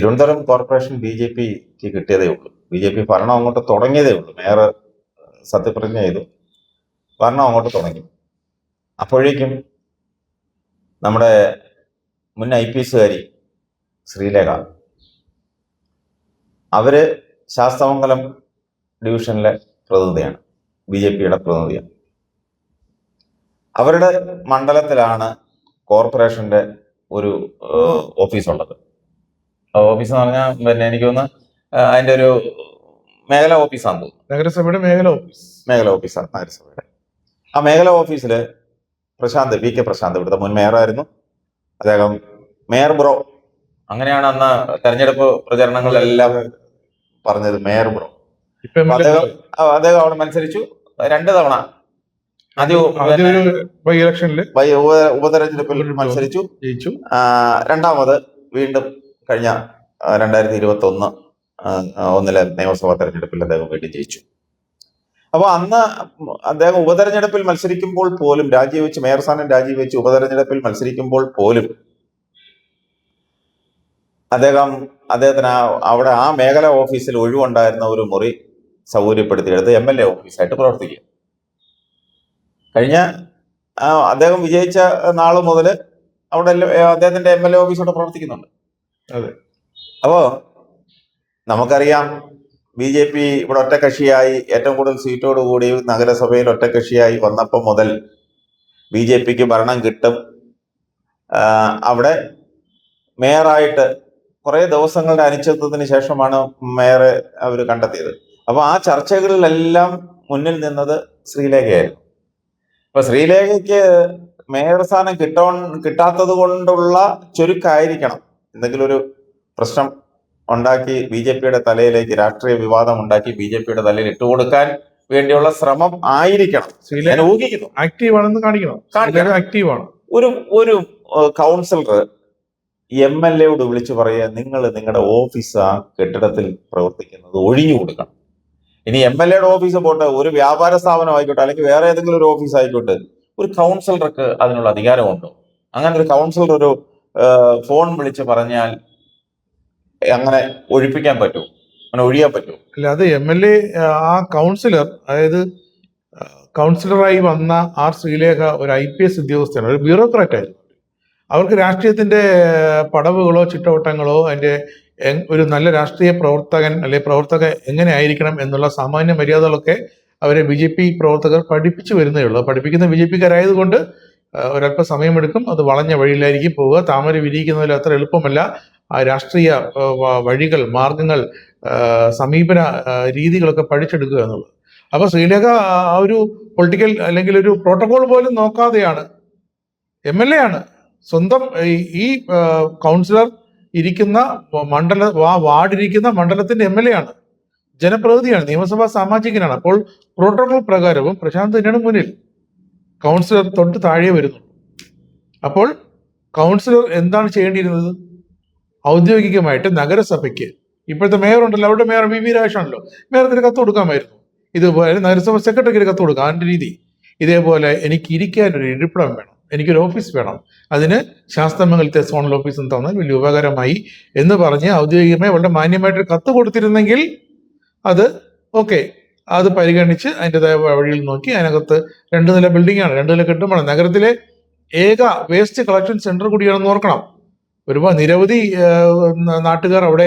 Thiruvananthapuram corporation B J പിക്ക് കിട്ടിയതേ ഉള്ളൂ. ബി ജെ പി ഭരണം അങ്ങോട്ട് തുടങ്ങിയതേ ഉള്ളൂ. മേയർ സത്യപ്രതിജ്ഞ ചെയ്തു. ഭരണം അങ്ങോട്ട് തുടങ്ങി. അപ്പോഴേക്കും നമ്മുടെ മുൻ ഐ പി എസുകാരി ശ്രീലേഖ അവർ ശാസ്തമംഗലം ഡിവിഷനിലെ പ്രതിനിധിയാണ്. ബി ജെ പിയുടെ പ്രതിനിധിയാണ്. അവരുടെ മണ്ഡലത്തിലാണ് കോർപ്പറേഷന്റെ ഒരു ഓഫീസുള്ളത്. ഓഫീസ് എന്ന് പറഞ്ഞാൽ പിന്നെ എനിക്ക് തോന്നുന്നു അതിന്റെ ഒരു മേഖല ഓഫീസാണ് തോന്നുന്നു. നഗരസഭയുടെ മേഖല ഓഫീസ്. മേഖല ഓഫീസാണ് നഗരസഭയുടെ. ആ മേഖല ഓഫീസിൽ പ്രശാന്ത് വി കെ പ്രശാന്ത് ഇവിടുത്തെ മുൻ മേയറായിരുന്നു. അദ്ദേഹം മേയർ ബ്രോ. അങ്ങനെയാണ് അന്ന് തെരഞ്ഞെടുപ്പ് പ്രചരണങ്ങളിലെല്ലാം പറഞ്ഞത് മേയർ ബ്രോ. അദ്ദേഹം അദ്ദേഹം അവിടെ മത്സരിച്ചു രണ്ട് തവണ. ബൈ ഇലക്ഷനിൽ ബൈ ഉപ- ഉപതെരഞ്ഞെടുപ്പിൽ മത്സരിച്ചു. ജയിച്ചു. രണ്ടാമത് വീണ്ടും കഴിഞ്ഞ രണ്ടായിരത്തി ഇരുപത്തി ഒന്ന് ഒന്നിലെ നിയമസഭാ തെരഞ്ഞെടുപ്പിൽ അദ്ദേഹം വീണ്ടും ജയിച്ചു അപ്പൊ അന്ന് അദ്ദേഹം ഉപതെരഞ്ഞെടുപ്പിൽ മത്സരിക്കുമ്പോൾ പോലും രാജിവെച്ച് മേയർ സ്ഥാനം രാജിവെച്ച് ഉപതെരഞ്ഞെടുപ്പിൽ മത്സരിക്കുമ്പോൾ പോലും അദ്ദേഹം അദ്ദേഹത്തിന് അവിടെ ആ മേഖല ഓഫീസിൽ ഒഴിവുണ്ടായിരുന്ന ഒരു മുറി സൗകര്യപ്പെടുത്തിയെടുത്ത് എം എൽ എ ഓഫീസായിട്ട് പ്രവർത്തിക്കുക കഴിഞ്ഞ അദ്ദേഹം വിജയിച്ച നാൾ മുതൽ അവിടെ അദ്ദേഹത്തിന്റെ എം എൽ എ ഓഫീസ് അവിടെ പ്രവർത്തിക്കുന്നുണ്ട്. അപ്പോ നമുക്കറിയാം ബി ജെ പി ഇവിടെ ഒറ്റക്കക്ഷിയായി ഏറ്റവും കൂടുതൽ സീറ്റോട് കൂടി നഗരസഭയിൽ ഒറ്റക്കക്ഷിയായി വന്നപ്പോൾ മുതൽ ബി ജെ പിക്ക് ഭരണം കിട്ടും. അവിടെ മേയറായിട്ട് കുറേ ദിവസങ്ങളുടെ അനിശ്ചിതത്വത്തിന് ശേഷമാണ് മേയറെ അവർ കണ്ടെത്തിയത്. അപ്പോൾ ആ ചർച്ചകളിലെല്ലാം മുന്നിൽ നിന്നത് ശ്രീലേഖയായിരുന്നു. അപ്പൊ ശ്രീലേഖയ്ക്ക് മേയർ സ്ഥാനം കിട്ടോ കിട്ടാത്തത് കൊണ്ടുള്ള ചുരുക്കായിരിക്കണം. എന്തെങ്കിലും ഒരു പ്രശ്നം ഉണ്ടാക്കി ബി ജെ പിയുടെ തലയിലേക്ക് രാഷ്ട്രീയ വിവാദം ഉണ്ടാക്കി ബി ജെ പിയുടെ തലയിൽ ഇട്ടുകൊടുക്കാൻ വേണ്ടിയുള്ള ശ്രമം ആയിരിക്കണം. ഞാൻ ഊഹിക്കുന്നു. ആക്റ്റീവ് ആണെന്ന് കാണിക്കണം. കാണിക്കണം. ആക്റ്റീവ് ആണ്. ഒരു ഒരു കൗൺസിലർ എം എൽ എയോട് വിളിച്ചു പറയുക നിങ്ങൾ നിങ്ങളുടെ ഓഫീസ് ആ കെട്ടിടത്തിൽ പ്രവർത്തിക്കുന്നത് ഒഴിഞ്ഞു കൊടുക്കണം. ഇനി എം എൽ എയുടെ ഓഫീസ് പോട്ടെ ഒരു വ്യാപാര സ്ഥാപനം ആയിക്കോട്ടെ അല്ലെങ്കിൽ വേറെ ഏതെങ്കിലും ഒരു ഓഫീസ് ആയിക്കോട്ടെ ഒരു കൗൺസിലർക്ക് അതിനുള്ള അധികാരമുണ്ടോ? അങ്ങനെ ഒരു കൗൺസിലർ ഒരു ഫോൺ വിളിച്ച് പറഞ്ഞാൽ അങ്ങനെ ഒഴിപ്പിക്കാൻ പറ്റുമോ അങ്ങനെ ഒഴിയാൻ പറ്റുമോ അത് എം എൽ എ ആ കൗൺസിലർ അതായത് കൗൺസിലറായി വന്ന ആർ ശ്രീലേഖ ഒരു ഐ പി എസ് ഉദ്യോഗസ്ഥയാണ് ഒരു ബ്യൂറോക്രാറ്റ് ആയിരുന്നു. അവർക്ക് രാഷ്ട്രീയത്തിന്റെ പടവുകളോ ചിട്ടവട്ടങ്ങളോ അതിന്റെ ഒരു നല്ല രാഷ്ട്രീയ പ്രവർത്തകൻ അല്ലെ പ്രവർത്തക എങ്ങനെ ആയിരിക്കണം എന്നുള്ള സാമാന്യ മര്യാദകളൊക്കെ അവരെ ബി ജെ പി പ്രവർത്തകർ പഠിപ്പിച്ചു വരുന്നേ ഉള്ളൂ. പഠിപ്പിക്കുന്ന ബി ജെ പിക്കാരായതുകൊണ്ട് ഒരല്പ സമയമെടുക്കും. അത് വളഞ്ഞ വഴിയിലായിരിക്കും പോവുക. താമര വിരിയിക്കുന്നതിൽ അത്ര എളുപ്പമല്ല. ആ രാഷ്ട്രീയ വഴികൾ മാർഗങ്ങൾ സമീപന രീതികളൊക്കെ പഠിച്ചെടുക്കുക എന്നുള്ളത്. അപ്പൊ ശ്രീലേഖ ആ ഒരു പൊളിറ്റിക്കൽ അല്ലെങ്കിൽ ഒരു പ്രോട്ടോകോൾ പോലും നോക്കാതെയാണ്. എം എൽ എ ആണ്. സ്വന്തം ഈ- ഈ കൗൺസിലർ ഇരിക്കുന്ന മണ്ഡല ആ വാർഡിരിക്കുന്ന മണ്ഡലത്തിന്റെ എം എൽ എ ആണ്. ജനപ്രതിനിധിയാണ്. നിയമസഭാ സാമാജികനാണ്. അപ്പോൾ പ്രോട്ടോകോൾ പ്രകാരവും പ്രശാന്ത് തന്നെയാണ് മുന്നിൽ. കൗൺസിലർ തൊട്ട് താഴെ വരുന്നു. അപ്പോൾ കൗൺസിലർ എന്താണ് ചെയ്യേണ്ടിയിരുന്നത്? ഔദ്യോഗികമായിട്ട് നഗരസഭയ്ക്ക്. ഇപ്പോഴത്തെ മേയർ ഉണ്ടല്ലോ അവിടെ മേയർ വി വി രാജാണല്ലോ മേയറത്തിന് കത്ത് കൊടുക്കാമായിരുന്നു. ഇതുപോലെ നഗരസഭ സെക്രട്ടറിക്ക് കത്ത് കൊടുക്കാം അതിന്റെ രീതി. ഇതേപോലെ എനിക്ക് ഇരിക്കാൻ ഒരു ഇരിപ്പിടം വേണം എനിക്കൊരു ഓഫീസ് വേണം. അതിന് ശാസ്ത്രമംഗലത്തെ സോണൽ ഓഫീസ് എന്ന് തന്നാൽ വലിയ ഉപകാരമായി എന്ന് പറഞ്ഞ് ഔദ്യോഗികമായി വളരെ മാന്യമായിട്ട് കത്ത് കൊടുത്തിരുന്നെങ്കിൽ അത് ഓക്കെ അത് പരിഗണിച്ച് അതിന്റെതായ വഴിയിൽ നോക്കി അതിനകത്ത് രണ്ട് നില ബിൽഡിംഗ് ആണ് രണ്ട് നില കെട്ടുമ്പോൾ നഗരത്തിലെ ഏക വേസ്റ്റ് കളക്ഷൻ സെന്റർ കൂടിയാണെന്ന് ഓർക്കണം. ഒരുപാട് നിരവധി നാട്ടുകാർ അവിടെ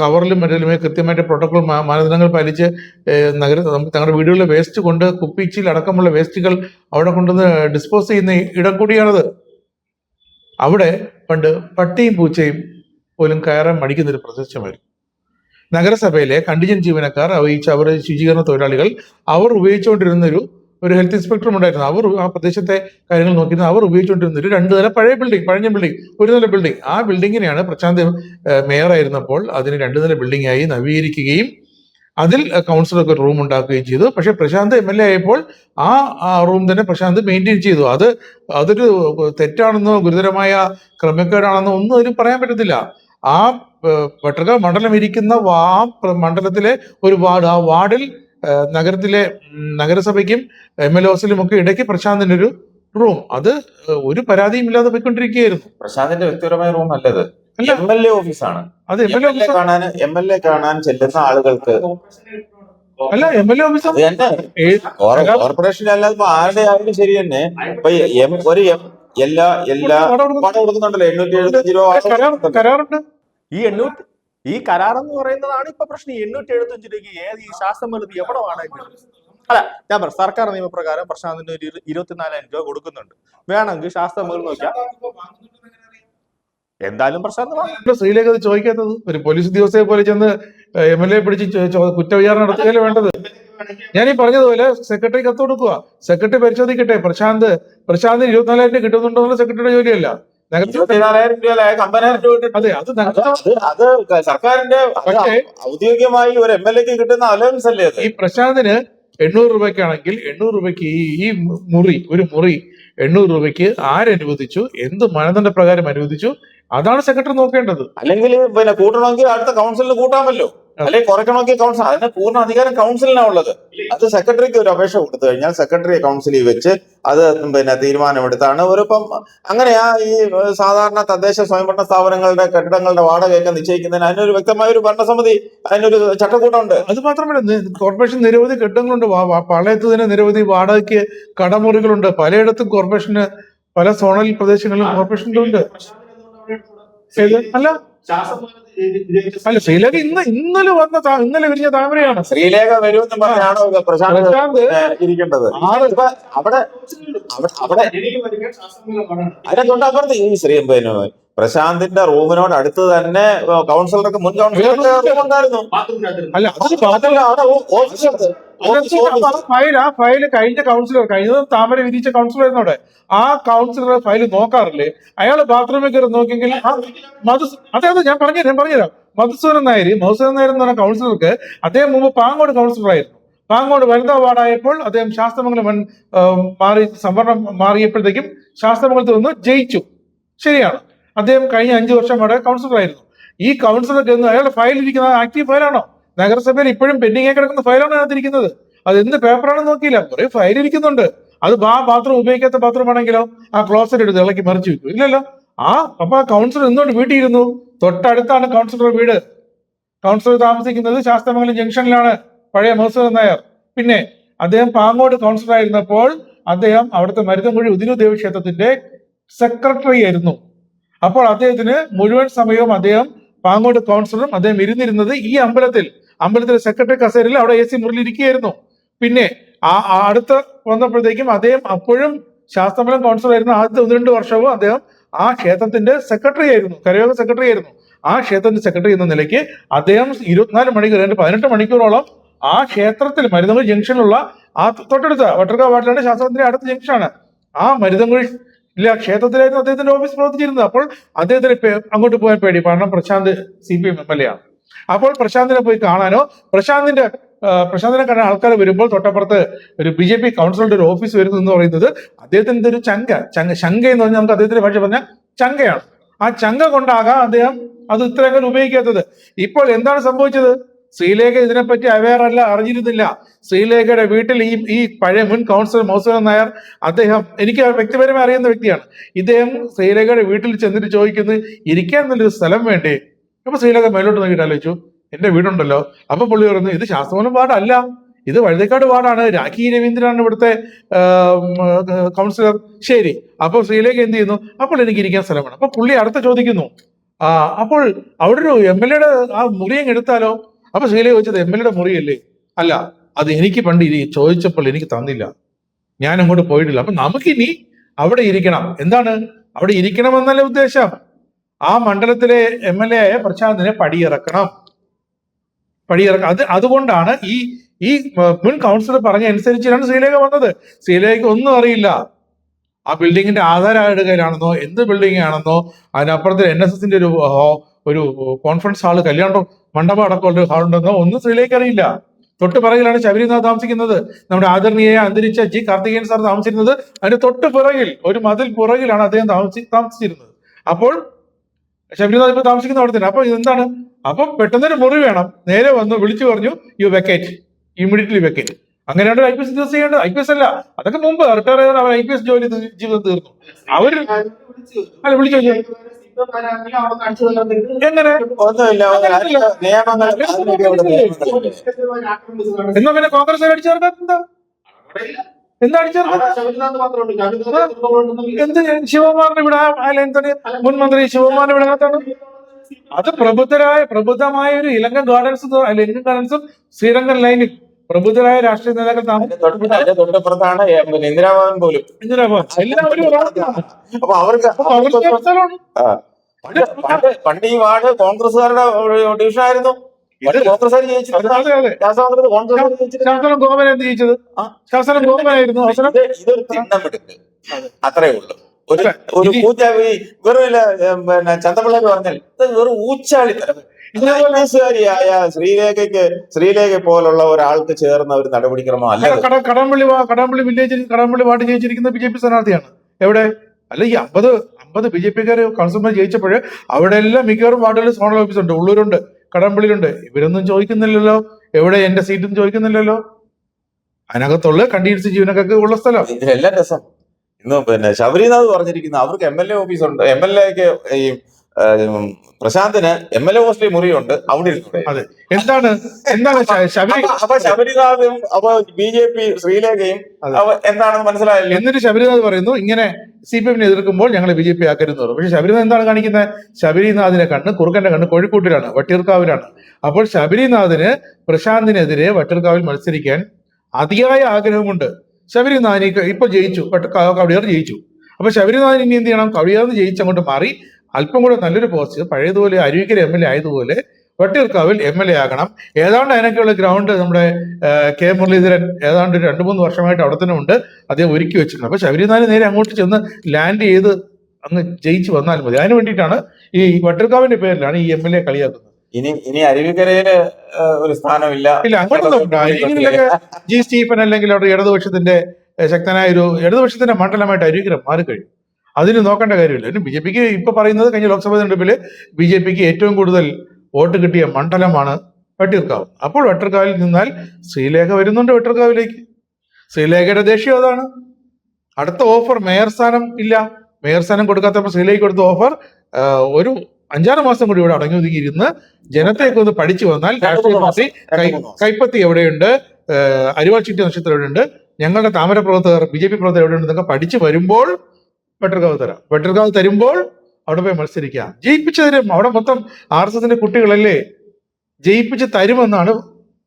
കവറിലും മറ്റേ കൃത്യമായിട്ട് പ്രോട്ടോകോൾ മാനദണ്ഡങ്ങൾ പാലിച്ച് നഗര തങ്ങളുടെ വീടുകളിലെ വേസ്റ്റ് കൊണ്ട് കുപ്പിച്ചിൽ അടക്കമുള്ള വേസ്റ്റുകൾ അവിടെ കൊണ്ടുവന്ന് ഡിസ്പോസ് ചെയ്യുന്ന ഇടം കൂടിയാണത്. അവിടെ പണ്ട് പട്ടിയും പൂച്ചയും പോലും കയറാൻ മടിക്കുന്നൊരു പ്രദേശമായിരുന്നു. നഗരസഭയിലെ കണ്ടിജൻ ജീവനക്കാർ ഉപയോഗിച്ച അവർ ശുചീകരണ തൊഴിലാളികൾ അവർ ഉപയോഗിച്ചുകൊണ്ടിരുന്ന ഒരു ഒരു ഹെൽത്ത് ഇൻസ്പെക്ടറും ഉണ്ടായിരുന്നു. അവർ ആ പ്രദേശത്തെ കാര്യങ്ങൾ നോക്കിയിരുന്ന അവർ ഉപയോഗിച്ചുകൊണ്ടിരുന്ന ഒരു രണ്ട് നില പഴയ ബിൽഡിംഗ് പഴഞ്ഞ ബിൽഡിംഗ് ഒരു നില ബിൽഡിംഗ്. ആ ബിൽഡിങ്ങിനെയാണ് പ്രശാന്ത് മേയറായിരുന്നപ്പോൾ അതിന് രണ്ട് നില ബിൽഡിംഗ് ആയി നവീകരിക്കുകയും അതിൽ കൗൺസിലർക്ക് ഒരു റൂം ഉണ്ടാക്കുകയും ചെയ്തു. പക്ഷേ പ്രശാന്ത് എം എൽ എ ആയപ്പോൾ ആ റൂം തന്നെ പ്രശാന്ത് മെയിന്റെയിൻ ചെയ്തു. അത് അതൊരു തെറ്റാണെന്നോ ഗുരുതരമായ ക്രമക്കേടാണെന്നോ ഒന്നും അതിന് പറയാൻ പറ്റത്തില്ല. ആ ഏഹ്, മണ്ഡലം ഇരിക്കുന്ന ആ മണ്ഡലത്തിലെ ഒരു വാർഡ് ആ വാർഡിൽ നഗരത്തിലെ നഗരസഭയ്ക്കും എം എൽ ഓസിലും ഒക്കെ ഇടയ്ക്ക് പ്രശാന്തിന്റെ ഒരു റൂം. അത് ഒരു പരാതിയും ഇല്ലാതെ പോയിക്കൊണ്ടിരിക്കുകയായിരുന്നു. പ്രശാന്തിന്റെ വ്യക്തിപരമായ റൂം അല്ലത് അല്ല. എം എൽ എ ഓഫീസാണ്. അത് എം എൽ എ കാണാൻ എം എൽ എ കാണാൻ ചെല്ലുന്ന ആളുകൾക്ക് അല്ല എം എൽ എ ഓഫീസർ തന്നെ. കോർപ്പറേഷൻ അല്ലാതെ ആരുടെ ആയാലും ശരി തന്നെ. ഇപ്പൊ ഒരു എല്ലാ എല്ലാ പണം കൊടുക്കുന്നുണ്ടല്ലോ. എണ്ണൂറ്റി എഴുപത്തി രൂപ കരാറുണ്ട്. ഈ എണ്ണൂറ്റി ഈ കരാർ എന്ന് പറയുന്നതാണ് ഇപ്പൊ പ്രശ്നം. എണ്ണൂറ്റി എഴുപത്തി രൂപയ്ക്ക് ഏത് ഈ ശാസ്ത്രം വലുത് എവിടെ വേണമെങ്കിലും അല്ല ഞാൻ പറ സർക്കാർ നിയമപ്രകാരം പ്രശാന്തിന് ഒരു ഇരു- ഇരുപത്തിനാലായിരം രൂപ കൊടുക്കുന്നുണ്ട്. വേണമെങ്കിൽ ശാസ്ത്രം മുതൽ നോക്കിയാൽ എന്തായാലും പ്രശാന്ത് ശ്രീലേഖ അത് ചോദിക്കാത്തത് ഒരു പോലീസ് ഉദ്യോഗസ്ഥയെ പോലെ ചെന്ന് എം എൽ എ പിടിച്ച് കുറ്റവിചാരണ നടത്തുകയല്ലേ വേണ്ടത്? ഞാൻ ഈ പറഞ്ഞതുപോലെ സെക്രട്ടറി കത്ത് കൊടുക്കുക. സെക്രട്ടറി പരിശോധിക്കട്ടെ. പ്രശാന്ത് പ്രശാന്തിന് ഇരുപത്തിനാലായിരം രൂപ കിട്ടുന്നുണ്ടോ എന്നുള്ള സെക്രട്ടറിയുടെ ജോലിയല്ല. അതെ അത് അത് സർക്കാരിന്റെ ഔദ്യോഗികമായി ഒരു എം എൽ എക്ക് കിട്ടുന്ന അലവൻസ് അല്ലേ ഈ പ്രശാന്തിന് എണ്ണൂറ് രൂപയ്ക്കാണെങ്കിൽ എണ്ണൂറ് രൂപയ്ക്ക് ഈ ഈ മുറി ഒരു മുറി എണ്ണൂറ് രൂപയ്ക്ക് ആരനുവദിച്ചു എന്ത് മാനദണ്ഡ പ്രകാരം അനുവദിച്ചു? അതാണ് സെക്രട്ടറി നോക്കേണ്ടത്. അല്ലെങ്കിൽ പിന്നെ കൂട്ടണമെങ്കിൽ അടുത്ത കൗൺസിലിന് കൂട്ടാമല്ലോ. അല്ലെങ്കിൽ കുറയ്ക്കണമെങ്കിൽ കൗൺസിൽ അതിന് പൂർണ അധികാരം കൗൺസിലിനാണ് ഉള്ളത്. അത് സെക്രട്ടറിക്ക് ഒരു അപേക്ഷ കൊടുത്തു കഴിഞ്ഞാൽ സെക്രട്ടറി കൗൺസിലിൽ വെച്ച് അത് പിന്നെ തീരുമാനമെടുത്താണ്. ഒരു ഇപ്പം അങ്ങനെയാ ഈ സാധാരണ തദ്ദേശ സ്വയംഭരണ സ്ഥാപനങ്ങളുടെ കെട്ടിടങ്ങളുടെ വാടകയൊക്കെ നിശ്ചയിക്കുന്നതിന് അതിനൊരു വ്യക്തമായ ഒരു ഭരണസമിതി അതിനൊരു ചട്ടക്കൂട്ടമുണ്ട് അത് മാത്രമല്ല കോർപ്പറേഷൻ നിരവധി കെട്ടിടങ്ങളുണ്ട്. പാളയത്ത് തന്നെ നിരവധി വാടകയ്ക്ക് കടമുറികളുണ്ട്. പലയിടത്തും കോർപ്പറേഷന് പല സോണൽ പ്രദേശങ്ങളിലും കോർപ്പറേഷനിലുണ്ട്? അല്ല അല്ല ശ്രീലേഖ ഇന്ന് ഇന്നലെ വന്ന ഇന്നലെ വിരിഞ്ഞ താമരയാണ്. ശ്രീലേഖ വരുമെന്ന് പറഞ്ഞാണോ പ്രശാന്ത് ഇരിക്കേണ്ടത്? അവിടെ അവിടെ- അവിടെ അപ്പുറത്ത് ഈ ശ്രീ പിന്നെ പ്രശാന്തിന്റെ റൂമിനോട് അടുത്ത് തന്നെ കൗൺസിലർക്ക് മുൻ കൗൺസിലർക്ക് ഉണ്ടായിരുന്നു അല്ല അവിടെ ഓഫീസ് ഫയൽ ആ ഫയൽ കഴിഞ്ഞ കൗൺസിലർ കഴിഞ്ഞ താമര വിധിച്ച കൗൺസിലർ അവിടെ ആ കൗൺസിലർ ഫയൽ നോക്കാറില്ലേ? അയാൾ ബാത്റൂമിൽ കയറി നോക്കിയെങ്കിൽ മധു അതെ അതെ ഞാൻ പറഞ്ഞു ഞാൻ പറഞ്ഞുതരാം. മധുസൂരൻ നായർ മധുസൂരൻ നായർ എന്ന് പറഞ്ഞ കൗൺസിലർക്ക് അദ്ദേഹം മുമ്പ് പാങ്ങോട് കൗൺസിലറായിരുന്നു പാങ്ങോട് വനിതാ വാർഡായപ്പോൾ അദ്ദേഹം ശാസ്ത്രമംഗലം മാറി സംവരണം മാറിയപ്പോഴത്തേക്കും ശാസ്ത്രമംഗലത്തിൽ നിന്ന് ജയിച്ചു. ശരിയാണ്. അദ്ദേഹം കഴിഞ്ഞ അഞ്ചു വർഷം അവിടെ കൗൺസിലർ ആയിരുന്നു. ഈ കൗൺസിലർക്ക് അയാളുടെ ഫയൽ ഇരിക്കുന്ന ആക്റ്റീവ് ഫയലാണോ നഗരസഭയിൽ ഇപ്പോഴും പെൻഡിംഗ് ആയി കിടക്കുന്ന ഫയലാണ് അതിനകത്തിരിക്കുന്നത്. അത് എന്ത് പേപ്പറാണെന്ന് നോക്കിയില്ല. കുറെ ഫയൽ ഇരിക്കുന്നുണ്ട്. അത് ആ ബാത്റൂം ഉപയോഗിക്കാത്ത ബാത്റൂം ആണെങ്കിലോ ആ ക്ലോസറ്റ് എടുത്ത് ഇളക്കി മറിച്ചു വെക്കും. ഇല്ലല്ലോ. ആ അപ്പൊ ആ കൗൺസിലർ എന്തുകൊണ്ട് വീട്ടിൽ ഇരുന്നു തൊട്ടടുത്താണ് കൗൺസിലറുടെ വീട്. കൗൺസിലർ താമസിക്കുന്നത് ശാസ്ത്രമംഗലം ജംഗ്ഷനിലാണ്. പഴയ മഹസൂർ നായർ. പിന്നെ അദ്ദേഹം പാങ്ങോട് കൗൺസിലർ ആയിരുന്നപ്പോൾ അദ്ദേഹം അവിടുത്തെ മരുതൻകുഴി ഉദിനു ദേവക്ഷേത്രത്തിന്റെ സെക്രട്ടറി ആയിരുന്നു. അപ്പോൾ അദ്ദേഹത്തിന് മുഴുവൻ സമയവും അദ്ദേഹം പാങ്ങോട് കൗൺസിലറും അദ്ദേഹം ഇരുന്നിരുന്നത് ഈ അമ്പലത്തിൽ. അമ്പലത്തിലെ സെക്രട്ടറി കസേരയിൽ അവിടെ എ സി മുറിയിൽ ഇരിക്കുകയായിരുന്നു. പിന്നെ ആ അടുത്ത വന്നപ്പോഴത്തേക്കും അദ്ദേഹം അപ്പോഴും ശാസ്ത്രമലം കൗൺസിലർ ആയിരുന്നു ആദ്യത്തെ ഒന്ന് രണ്ട് വർഷവും അദ്ദേഹം ആ ക്ഷേത്രത്തിന്റെ സെക്രട്ടറി ആയിരുന്നു കരയോഗ സെക്രട്ടറി ആയിരുന്നു. ആ ക്ഷേത്രത്തിന്റെ സെക്രട്ടറി എന്ന നിലയ്ക്ക് അദ്ദേഹം ഇരുപത്തിനാല് മണിക്കൂർ രണ്ട് പതിനെട്ട് മണിക്കൂറോളം ആ ക്ഷേത്രത്തിൽ മരുതങ്കുഴി ജംഗ്ഷനിലുള്ള ആ തൊട്ടടുത്ത വട്ടർക്കാ വാട്ടിലാണ് ശാസ്ത്രത്തിന്റെ അടുത്ത ജംഗ്ഷനാണ്. ആ മരുതങ്കുഴി ഇല്ല ക്ഷേത്രത്തിലായിരുന്നു അദ്ദേഹത്തിന്റെ ഓഫീസ് പ്രവർത്തിച്ചിരുന്നത്. അപ്പോൾ അദ്ദേഹത്തിന് അങ്ങോട്ട് പോകാൻ പേടി. കാരണം Prashanth C P M M L A ആണ്. അപ്പോൾ പ്രശാന്തിനെ പോയി കാണാനോ പ്രശാന്തിന്റെ പ്രശാന്തിനെ കണ്ട ആൾക്കാർ വരുമ്പോൾ തൊട്ടപ്പുറത്ത് ഒരു ബി ജെ പി കൗൺസിലിന്റെ ഒരു ഓഫീസ് വരുന്നു എന്ന് പറയുന്നത് അദ്ദേഹത്തിന്റെ ഒരു ചങ്ക ചങ്ക ശങ്ക എന്ന് പറഞ്ഞാൽ നമുക്ക് അദ്ദേഹത്തിന്റെ ഭാഷ പറഞ്ഞാൽ ചങ്കയാണ്. ആ ചങ്ക കൊണ്ടാകാം അദ്ദേഹം അത് ഇത്രയൊക്കെ ഉപയോഗിക്കാത്തത്. ഇപ്പോൾ എന്താണ് സംഭവിച്ചത്? ശ്രീലേഖ ഇതിനെപ്പറ്റി അവെയർ അല്ല അറിഞ്ഞിരുന്നില്ല. ശ്രീലേഖയുടെ വീട്ടിൽ ഈ ഈ പഴയ മുൻ കൗൺസിലർ മൗസൂദൻ നായർ അദ്ദേഹം എനിക്ക് വ്യക്തിപരമായി അറിയുന്ന വ്യക്തിയാണ്. ഇദ്ദേഹം ശ്രീലേഖയുടെ വീട്ടിൽ ചെന്നിട്ട് ചോദിക്കുന്നത് ഇരിക്കാൻ നല്ലൊരു സ്ഥലം വേണ്ടേ? അപ്പൊ ശ്രീലത മേലോട്ട് നോക്കിയിട്ട് ആലോചിച്ചു എന്റെ വീടുണ്ടല്ലോ. അപ്പൊ പുള്ളി പറഞ്ഞു ഇത് ശാസ്ത്രമൂലം പാടല്ല ഇത് വഴുതേക്കാട് വാർഡാണ് രാഖി രവീന്ദ്രനാണ് ഇവിടുത്തെ കൗൺസിലർ. ശരി. അപ്പൊ ശ്രീലേഖ എന്ത് ചെയ്യുന്നു? അപ്പോൾ എനിക്ക് ഇരിക്കാൻ സ്ഥലം വേണം. അപ്പൊ പുള്ളി അടുത്ത ചോദിക്കുന്നു ആ അപ്പോൾ അവിടെ ഒരു എം എൽ എയുടെ ആ മുറിയും എടുത്താലോ? അപ്പൊ ശ്രീലേഖ ചോദിച്ചത് എം എൽ എയുടെ മുറിയല്ലേ? അല്ല അത് എനിക്ക് പണ്ട് ഇരി ചോദിച്ചപ്പോൾ എനിക്ക് തന്നില്ല. ഞാൻ അങ്ങോട്ട് പോയിട്ടില്ല. അപ്പൊ നമുക്കിനി അവിടെ ഇരിക്കണം. എന്താണ്? അവിടെ ഇരിക്കണമെന്നല്ല ഉദ്ദേശം? ആ മണ്ഡലത്തിലെ എം എൽ എ ആയ പ്രശാന്തിനെ പടിയിറക്കണം. പടിയിറക്കണം അത് അതുകൊണ്ടാണ് ഈ ഈ മുൻ കൗൺസിലർ പറഞ്ഞ അനുസരിച്ചാണ് ശ്രീലേഖ വന്നത്. ശ്രീലേഖയ്ക്ക് ഒന്നും അറിയില്ല. ആ ബിൽഡിങ്ങിന്റെ ആധാര കയ്യിലാണെന്നോ എന്ത് ബിൽഡിംഗ് ആണെന്നോ അതിനപ്പുറത്ത് എൻ എസ് എസിന്റെ ഒരു ഒരു കോൺഫറൻസ് ഹാൾ കല്യാണം മണ്ഡപം അടക്കമുള്ള ഒരു ഹാൾ ഉണ്ടെന്നോ ഒന്നും ശ്രീലേക്ക് അറിയില്ല. തൊട്ട് പിറകിലാണ് ശബരിനാഥ് താമസിക്കുന്നത്. നമ്മുടെ ആദരണീയ അന്തരിച്ച ജി കാർത്തികേയൻ സാർ താമസിച്ചിരുന്നത്. അതിന്റെ തൊട്ട് പിറകിൽ ഒരു മതിൽ പുറകിലാണ് അദ്ദേഹം താമസി താമസിച്ചിരുന്നത്. അപ്പോൾ ശബരിനാഥ് ഇപ്പൊ താമസിക്കുന്ന അവിടെ തന്നെ അപ്പൊ ഇതെന്താണ്? അപ്പൊ പെട്ടെന്നൊരു മുറി വേണം. നേരെ വന്ന് വിളിച്ചു പറഞ്ഞു യു വെക്കേറ്റ് ഇമ്മീഡിയറ്റ്ലി വെക്കേറ്റ് അങ്ങനെയാണ് ഐ പി എസ് ഉദ്യോഗസ്ഥ ചെയ്യേണ്ടത്. ഐ പി എസ് അല്ല. അതൊക്കെ മുമ്പ് റിട്ടയർ ചെയ്താൽ അവർ ഐ പി എസ് ജോലി ജീവിതം തീർന്നു. അവർ അല്ല വിളിച്ചു എങ്ങനെ? എന്നാ പിന്നെ കോൺഗ്രസ് അടിച്ചു എന്താ എന്ത് ശിവകുമാറിന്റെ ഇവിടെ എന്താണ് മുൻ മന്ത്രി ശിവകുമാറിന്റെ ഇവിടെ അകത്താണ് അത് പ്രബുദ്ധരായ പ്രബുദ്ധമായ ഒരു ഇലങ്കൻ ഗാർഡൻസ് ഇലങ്കൻ ഗാർഡൻസും ശ്രീരംഗൻ ലൈനിൽ പ്രബുദ്ധരായ രാഷ്ട്രീയ നേതാക്കൾ തൊട്ടപ്പുറത്താണ് ഇന്ദിരാഭവൻ പോലും. എല്ലാവരും. അപ്പൊ അവർക്ക് പണ്ട് ഈ വാർഡ് കോൺഗ്രസ്സുകാരുടെ ഡിവിഷൻ ആയിരുന്നു. ശാസനം ജയിച്ചത്. ശാസനം ഗോപനായിരുന്നു അവസരം? ഇതൊരു തിണ്ണമെടുക്ക് അത്രേ ഉള്ളൂ. ഒരു ഒരു ഈ വെറും പിന്നെ ചന്തപിള്ളേർ പറഞ്ഞാൽ ഇത് വെറും ഊച്ചാളിത്തരം ായ ശ്രീലേഖയ്ക്ക് ശ്രീലേഖ പോലുള്ള ഒരാൾക്ക് ചേർന്ന ഒരു നടപടിക്രമം അല്ല കടമ്പള്ളി കടമ്പള്ളി വില്ലേജിൽ കടമ്പള്ളി വാർഡ് ജയിച്ചിരിക്കുന്ന ബി ജെ പി സ്ഥാനാർത്ഥിയാണ്. എവിടെ? അല്ല ഈ അമ്പത് അമ്പത് ബി ജെ പിക്കാർ കൺസ്യൂമർ ജയിച്ചപ്പോൾ അവിടെ എല്ലാം മിക്കവാറും വാർഡുകളിൽ സോണൽ ഓഫീസ് ഉണ്ട് ഉള്ളൂരുണ്ട്. കടമ്പള്ളിയിലുണ്ട് ഇവരൊന്നും ചോദിക്കുന്നില്ലല്ലോ. എവിടെ എന്റെ സീറ്റും ചോദിക്കുന്നില്ലല്ലോ. അതിനകത്തുള്ള കണ്ടീൻസ് ജീവനക്കൊക്കെ ഉള്ള സ്ഥലം. ഇതിലെല്ലാം രസം. ഇന്ന് പിന്നെ ശബരിനാഥ് പറഞ്ഞിരിക്കുന്ന. അവർക്ക് എം എൽ എ ഓഫീസ് ഉണ്ട്. എം എൽ എക്ക് ഈ പ്രശാന്തിന് എം എൽ എ ഹോസ്റ്റലിൽ മുറിയുണ്ട്. അവിടെ എന്താണ്? എന്താണ് അപ്പൊ- ശബരിനാഥും അപ്പൊ ബി ജെ പി ശ്രീലേഖയും എന്താണെന്ന് മനസ്സിലായില്ല? എന്നിട്ട് ശബരിനാഥ് പറയുന്നു ഇങ്ങനെ സി പി എമ്മിനെ എതിർക്കുമ്പോൾ ഞങ്ങൾ ബി ജെ പി പറഞ്ഞു. പക്ഷെ ശബരിനാഥ് എന്താണ് കാണിക്കുന്നത്? ശബരിനാഥിനെ കണ്ണ് കുറുക്കന്റെ കണ്ണ് കോഴിക്കോട്ടിലാണ് വട്ടിയൂർക്കാവിലാണ്. അപ്പോൾ ശബരിനാഥിന് പ്രശാന്തിനെതിരെ വട്ടിയൂർക്കാവിൽ മത്സരിക്കാൻ അതിയായ ആഗ്രഹമുണ്ട്. ശബരിനാഥിനെ ഇപ്പൊ- ജയിച്ചു വട്ട- കവടിയാർ ജയിച്ചു. അപ്പൊ ശബരിനാഥൻ ഇനി എന്ത് ചെയ്യണം? കവടിയാറിന് ജയിച്ചങ്ങോട്ട് മാറി അല്പം കൂടെ നല്ലൊരു പോസ്റ്റ് പഴയതുപോലെ അരുവിക്കര എം എൽ എ ആയതുപോലെ വട്ടിയൂർക്കാവിൽ എം എൽ എ ആകണം. ഏതാണ്ട് അതിനൊക്കെയുള്ള ഗ്രൗണ്ട് നമ്മുടെ കെ മുരളീധരൻ ഏതാണ്ട് രണ്ട് മൂന്ന് വർഷമായിട്ട് അവിടെ തന്നെ ഉണ്ട്. അദ്ദേഹം ഒരുക്കി വെച്ചിട്ടുണ്ട്. അപ്പൊ ശബരിനാഥ് നേരെ അങ്ങോട്ട് ചെന്ന് ലാൻഡ് ചെയ്ത് അങ്ങ് ജയിച്ചു വന്നാൽ മതി. അതിന് വേണ്ടിയിട്ടാണ് ഈ വട്ടിയൂർക്കാവിന്റെ പേരിലാണ് ഈ എം എൽ എ കളിയാക്കുന്നത്. ഇനി ഇനി അരുവിക്കരയിൽ ഒരു സ്ഥാനമില്ല. ഇല്ല അങ്ങോട്ടൊന്നും ജി സ്റ്റീഫൻ അല്ലെങ്കിൽ അവിടെ ഇടതുപക്ഷത്തിന്റെ ശക്തനായ ഒരു ഇടതുപക്ഷത്തിന്റെ മണ്ഡലമായിട്ട് അരുവിക്കര മാറിക്കഴിഞ്ഞു. അതിന് നോക്കേണ്ട കാര്യമില്ല. ബി ജെ പിക്ക് ഇപ്പൊ പറയുന്നത് കഴിഞ്ഞ ലോക്സഭാ തെരഞ്ഞെടുപ്പിൽ ബി ജെ പിക്ക് ഏറ്റവും കൂടുതൽ വോട്ട് കിട്ടിയ മണ്ഡലമാണ് വട്ടിയൂർക്കാവ്. അപ്പോൾ വട്ടിയൂർക്കാവിൽ നിന്നാൽ ശ്രീലേഖ വരുന്നുണ്ട് വട്ടിയൂർക്കാവിലേക്ക്. ശ്രീലേഖയുടെ ദേഷ്യം അതാണ്. അടുത്ത ഓഫർ മേയർ സ്ഥാനം ഇല്ല. മേയർ സ്ഥാനം കൊടുക്കാത്തപ്പോൾ ശ്രീലേഖ കൊടുത്ത ഓഫർ ഒരു അഞ്ചാറ് മാസം കൂടി ഇവിടെ അടങ്ങി ഒതുക്കി ഇരുന്ന് ജനത്തെയൊക്കെ ഒന്ന് പഠിച്ചു വന്നാൽ രാഷ്ട്രീയ പാർട്ടി കൈപ്പത്തി എവിടെയുണ്ട്? അരിവാൾ ചുറ്റി നക്ഷത്രം എവിടെയുണ്ട്? ഞങ്ങളുടെ താമര പ്രവർത്തകർ ബി ജെ പി പ്രവർത്തകർ എവിടെയുണ്ട് എന്നൊക്കെ പഠിച്ചു വരുമ്പോൾ വെട്ടർകാവ് തരാം. വെട്ടർകാവ് തരുമ്പോൾ അവിടെ പോയി മത്സരിക്കാം. ജയിപ്പിച്ച് തരും അവിടെ മൊത്തം ആർ എസ് എസിന്റെ കുട്ടികളല്ലേ ജയിപ്പിച്ച് തരുമെന്നാണ്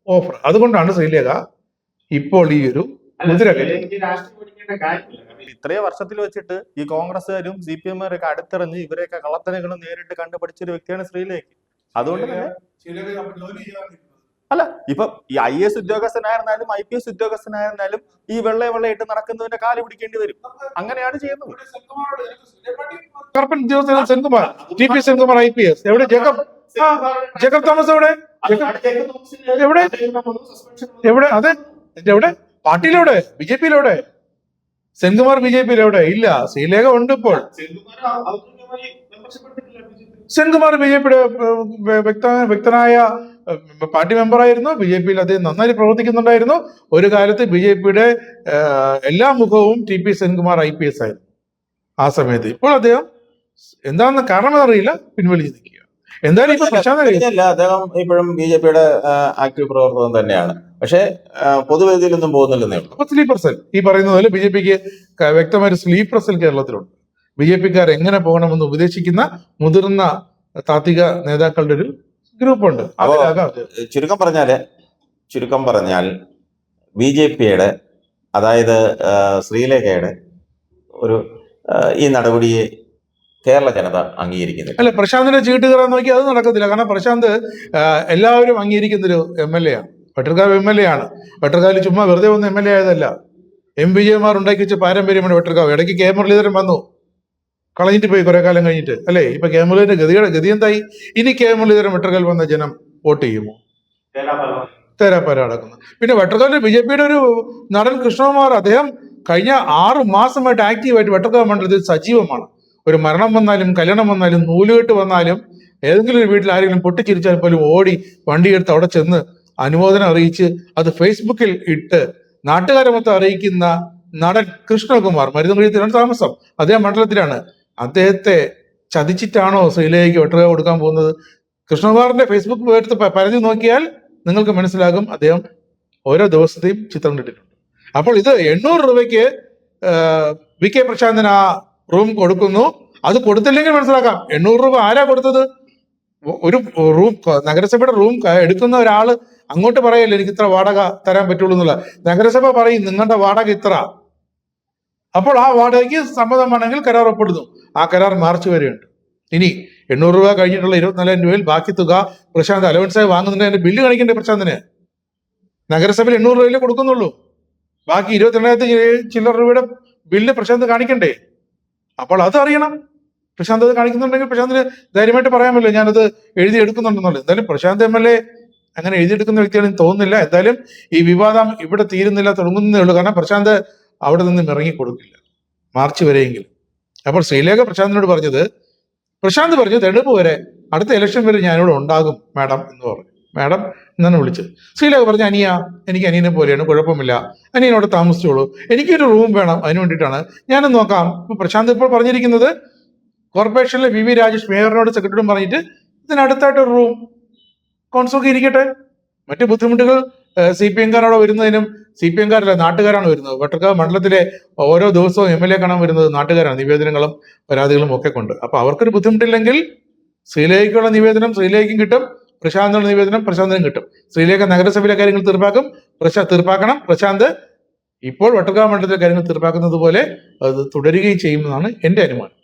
ഓഫർ അതുകൊണ്ടാണ് ശ്രീലേഖ ഇപ്പോൾ ഈ ഒരു മുദ്ര ഇത്രയും വർഷത്തിൽ വെച്ചിട്ട് ഈ കോൺഗ്രസ്സുകാരും സി പി എമ്മുകാരൊക്കെ അടുത്തിറങ്ങി ഇവരെയൊക്കെ കള്ളത്തനങ്ങളും നേരിട്ട് കണ്ടുപഠിച്ച ഒരു വ്യക്തിയാണ് ശ്രീലേഖ. അതുകൊണ്ട് തന്നെ അല്ല ഇപ്പൊ ഈ ഐ എസ് ഉദ്യോഗസ്ഥനായിരുന്നാലും ഐ പി എസ് ഉദ്യോഗസ്ഥനായിരുന്നാലും ഈ വെള്ള വെള്ളയിട്ട് നടക്കുന്നതിന്റെ കാൽ പിടിക്കേണ്ടി വരും. അങ്ങനെയാണ് ചെയ്യുന്നത്. എവിടെ? ജേക്കബ്? ജേക്കബ് എവിടെ? എവിടെ? എവിടെ? പാർട്ടിയിലെവിടെ ബി ജെ പിയിലൂടെ. സെൻകുമാർ ബി ജെ പിയിലൂടെ. ഇല്ല ശ്രീലേഖ ഉണ്ട് ഇപ്പോൾ. സെൻകുമാർ ബി ജെ പിയുടെ വ്യക്ത വ്യക്തനായ പാർട്ടി മെമ്പറായിരുന്നു ബി ജെ പിയിൽ അദ്ദേഹം നന്നായി പ്രവർത്തിക്കുന്നുണ്ടായിരുന്നു. ഒരു കാലത്ത് ബി ജെ പിയുടെ എല്ലാ മുഖവും T P Senkumar I P S ആയിരുന്നു. ആ സമയത്ത്. ഇപ്പോൾ അദ്ദേഹം എന്താണെന്ന് കാരണം അറിയില്ല പിൻവലിച്ച് നിൽക്കുക എന്തായാലും ഇപ്പൊ പ്രശാന്ത് അറിയാം. അദ്ദേഹം ഇപ്പോഴും ബി ജെ പിയുടെ ആക്റ്റീവ് പ്രവർത്തകൻ തന്നെയാണ്. പക്ഷേ പൊതുവേദിയിലൊന്നും പോകുന്നില്ലെന്നേ ഉള്ളൂ. അപ്പൊ സ്ലീപ്പർ സെൽ ഈ പറയുന്ന പോലെ ബി ജെ പിക്ക് വ്യക്തമായ ഒരു സ്ലീപ്പർ സെൽ കേരളത്തിലുണ്ട്. ബി ജെ പിക്കാർ എങ്ങനെ പോകണമെന്ന് ഉപദേശിക്കുന്ന മുതിർന്ന താത്വിക നേതാക്കളുടെ ഒരു ഗ്രൂപ്പുണ്ട്. ഉണ്ട്. ചുരുക്കം പറഞ്ഞാൽ ചുരുക്കം പറഞ്ഞാൽ ബി ജെ പിയുടെ അതായത് ശ്രീലേഖയുടെ ഒരു ഈ നടപടിയെ കേരള ജനത അംഗീകരിക്കുന്നില്ല. അല്ല പ്രശാന്തിന്റെ ചീട്ട് കയറാൻ നോക്കി അത് നടക്കത്തില്ല. കാരണം പ്രശാന്ത് എല്ലാവരും അംഗീകരിക്കുന്നൊരു എം എൽ എ ആണ് വെട്ടർക്കാവ് എം എൽ എ ആണ്. വെട്ടർക്കാവിൽ ചുമ്മാ വെറുതെ വന്ന എം എൽ എ ആയതല്ല. എം വിജയകുമാർ ഉണ്ടാക്കി വെച്ച പാരമ്പര്യമാണ് വെട്ടർക്കാവ് ഇടയ്ക്ക് കെ മുരളീധരൻ വന്നു. കളഞ്ഞിട്ട് പോയി കുറെ കാലം കഴിഞ്ഞിട്ട് അല്ലേ? ഇപ്പൊ കെ മുരളീധരന്റെ ഗതിയുടെ ഗതി എന്തായി? ഇനി കെ മുരളീധരൻ വെട്ടർകൽ വന്ന ജനം വോട്ട് ചെയ്യുമോ? തേരാപ്പാര നടക്കുന്നു പിന്നെ വെട്ടർക്കാവിലെ ബി ജെ പിയുടെ ഒരു നടൻ കൃഷ്ണകുമാർ അദ്ദേഹം കഴിഞ്ഞ ആറ് മാസമായിട്ട് ആക്റ്റീവായിട്ട് വെട്ടർക്കാവ് മണ്ഡലത്തിൽ സജീവമാണ്. ഒരു മരണം വന്നാലും കല്യാണം വന്നാലും നൂലുകെട്ട് വന്നാലും ഏതെങ്കിലും ഒരു വീട്ടിൽ ആരെങ്കിലും പൊട്ടിച്ചിരിച്ചാൽ പോലും ഓടി വണ്ടിയെടുത്ത് അവിടെ ചെന്ന് അനുമോദനം അറിയിച്ച് അത് ഫേസ്ബുക്കിൽ ഇട്ട് നാട്ടുകാരെ മൊത്തം അറിയിക്കുന്ന നടൻ കൃഷ്ണകുമാർ മരുന്നുകുഴിയത്തിലാണ് താമസം അദ്ദേഹം മണ്ഡലത്തിലാണ്. അദ്ദേഹത്തെ ചതിച്ചിട്ടാണോ ശ്രീലയ്ക്ക് വെട്ടുക കൊടുക്കാൻ പോകുന്നത്? കൃഷ്ണകുമാറിന്റെ ഫേസ്ബുക്ക് എടുത്ത് പരതി നോക്കിയാൽ നിങ്ങൾക്ക് മനസ്സിലാകും അദ്ദേഹം ഓരോ ദിവസത്തെയും ചിത്രം കിട്ടിയിട്ടുണ്ട് അപ്പോൾ ഇത് എണ്ണൂറ് രൂപയ്ക്ക് വി കെ പ്രശാന്തന് ആ റൂം കൊടുക്കുന്നു. അത് കൊടുത്തില്ലെങ്കിൽ മനസ്സിലാക്കാം. എണ്ണൂറ് രൂപ ആരാ കൊടുത്തത്? ഒരു റൂം നഗരസഭയുടെ റൂം എടുക്കുന്ന ഒരാൾ അങ്ങോട്ട് പറയല്ലേ എനിക്ക് ഇത്ര വാടക തരാൻ പറ്റുള്ളൂ എന്നുള്ള. നഗരസഭ പറയും നിങ്ങളുടെ വാടക ഇത്ര. അപ്പോൾ ആ വാടകയ്ക്ക് സമ്മതമാണെങ്കിൽ കരാർ ഒപ്പിടുന്നു. ആ കരാർ മാർച്ച് വരെയുണ്ട്. ഇനി എണ്ണൂറ് രൂപ കഴിഞ്ഞിട്ടുള്ള ഇരുപത്തിനാലായിരം രൂപയിൽ ബാക്കി തുക പ്രശാന്ത് അലവൻസായി വാങ്ങുന്നതിന് അതിന്റെ ബില്ല് കാണിക്കണ്ടേ പ്രശാന്തിന്? നഗരസഭയിൽ എണ്ണൂറ് രൂപയിലേ കൊടുക്കുന്നുള്ളൂ. ബാക്കി ഇരുപത്തിരണ്ടായിരത്തി ചില്ലറ രൂപയുടെ ബില്ല് പ്രശാന്ത് കാണിക്കണ്ടേ? അപ്പോൾ അത് അറിയണം. പ്രശാന്ത് അത് കാണിക്കുന്നുണ്ടെങ്കിൽ പ്രശാന്തിന് ധൈര്യമായിട്ട് പറയാമല്ലോ ഞാനത് എഴുതി എടുക്കുന്നുണ്ടെന്നുള്ളത്. എന്തായാലും പ്രശാന്ത് എം എൽ എ അങ്ങനെ എഴുതിയെടുക്കുന്ന വ്യക്തിയാണെന്ന് തോന്നുന്നില്ല. എന്തായാലും ഈ വിവാദം ഇവിടെ തീരുന്നില്ല തുടങ്ങുന്നേ ഉള്ളൂ. കാരണം പ്രശാന്ത് അവിടെ നിന്നും ഇറങ്ങിക്കൊടുക്കില്ല മാർച്ച് വരെയെങ്കിലും. അപ്പോൾ ശ്രീലേഖ പ്രശാന്തിനോട് പറഞ്ഞത് പ്രശാന്ത് പറഞ്ഞു തെളിവ് വരെ അടുത്ത ഇലക്ഷൻ വരെ ഞാനിവിടെ ഉണ്ടാകും മാഡം എന്ന് പറഞ്ഞു. മാഡം എന്നാണ് വിളിച്ചത്. ശ്രീലേഖ പറഞ്ഞു അനിയ എനിക്ക് അനിയനെ പോലെയാണ് കുഴപ്പമില്ല. അനിയനോട് താമസിച്ചോളൂ. എനിക്കൊരു റൂം വേണം അതിന് വേണ്ടിയിട്ടാണ്. ഞാനും നോക്കാം. ഇപ്പൊ പ്രശാന്ത് ഇപ്പോൾ പറഞ്ഞിരിക്കുന്നത് കോർപ്പറേഷനിലെ വി വി രാജേഷ് മേയറിനോട് സെക്രട്ടറിയും പറഞ്ഞിട്ട് ഇതിനടുത്തായിട്ട് ഒരു റൂം കോൺസോക്ക് ഇരിക്കട്ടെ. മറ്റു ബുദ്ധിമുട്ടുകൾ സി പി എംകാരവിടെ വരുന്നതിനും സി പി എംകാരല്ല നാട്ടുകാരാണ് വരുന്നത്. വട്ടർക്കാവ് മണ്ഡലത്തിലെ ഓരോ ദിവസവും എം എൽ എ കാണാൻ വരുന്നത് നാട്ടുകാരാണ്. നിവേദനങ്ങളും പരാതികളും ഒക്കെ കൊണ്ട്. അപ്പൊ അവർക്കൊരു ബുദ്ധിമുട്ടില്ലെങ്കിൽ ശ്രീലേഖയ്ക്കുള്ള നിവേദനം ശ്രീലേഖയ്ക്കും കിട്ടും പ്രശാന്തിനുള്ള നിവേദനം പ്രശാന്തിനും കിട്ടും. ശ്രീലേഖ നഗരസഭയിലെ കാര്യങ്ങൾ തീർപ്പാക്കും പ്രശാ തീർപ്പാക്കണം. പ്രശാന്ത് ഇപ്പോൾ വട്ടക്കാവ് മണ്ഡലത്തിലെ കാര്യങ്ങൾ തീർപ്പാക്കുന്നത് പോലെ അത് തുടരുകയും ചെയ്യുമെന്നാണ് എന്റെ അനുമാനം.